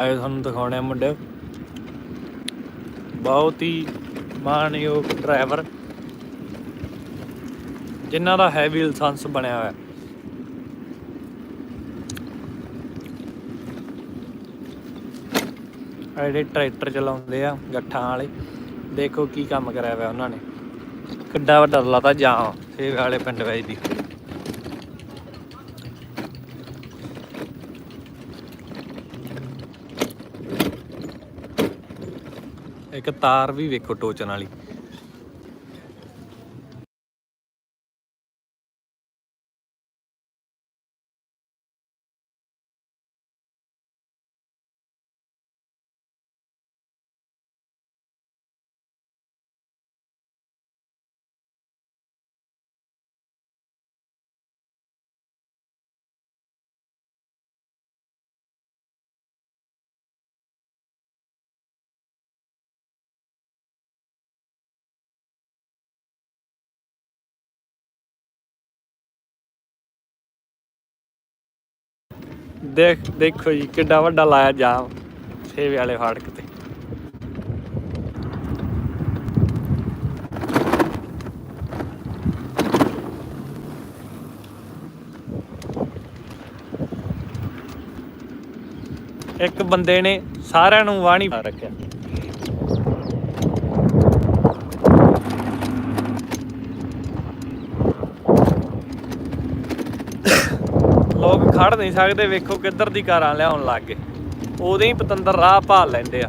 ਆਏ ਤੁਹਾਨੂੰ ਦਿਖਾਉਣੇ ਆ ਮੁੰਡੇ। ਬਹੁਤ ਹੀ ਮਾਣਯੋਗ ਡਰਾਈਵਰ ਜਿਨ੍ਹਾਂ ਦਾ ਹੈਵੀ ਲਾਇਸੈਂਸ ਬਣਿਆ ਹੋਇਆ। ਆ ਜਿਹੜੇ ਟਰੈਕਟਰ ਚਲਾਉਂਦੇ ਆ ਗੱਠਾਂ ਵਾਲੇ, ਦੇਖੋ ਕੀ ਕੰਮ ਕਰਿਆ ਹੋਇਆ ਉਹਨਾਂ ਨੇ। ਕਿੱਡਾ ਵੱਡਾ ਲਾਤਾ ਜਾਮ ਸੇਵੇ ਵਾਲੇ ਪਿੰਡ ਵਿੱਚ ਦੀ ਇੱਕ ਤਾਰ ਵੀ ਵੇਖੋ ਟੋਚਨ ਵਾਲੀ। ਦੇਖ, ਦੇਖੋ ਜੀ, ਕਿੱਡਾ ਵੱਡਾ ਲਾਇਆ ਜਾਮ, ਸੇਵੇ ਵਾਲੇ ਫਾਟਕ ਤੇ। ਇੱਕ ਬੰਦੇ ਨੇ ਸਾਰਿਆਂ ਨੂੰ ਵਾਣੀ ਪਾ ਰੱਖਿਆ। ਲੋਕ ਖੜ ਨਹੀਂ ਸਕਦੇ, ਵੇਖੋ ਕਿੱਧਰ ਦੀ ਕਾਰਾਂ ਲਿਆਉਣ ਲੱਗ ਗਏ। ਉਦੋਂ ਹੀ ਪਤੰਦਰ ਰਾਹ ਭਾਲ ਲੈਂਦੇ ਆ।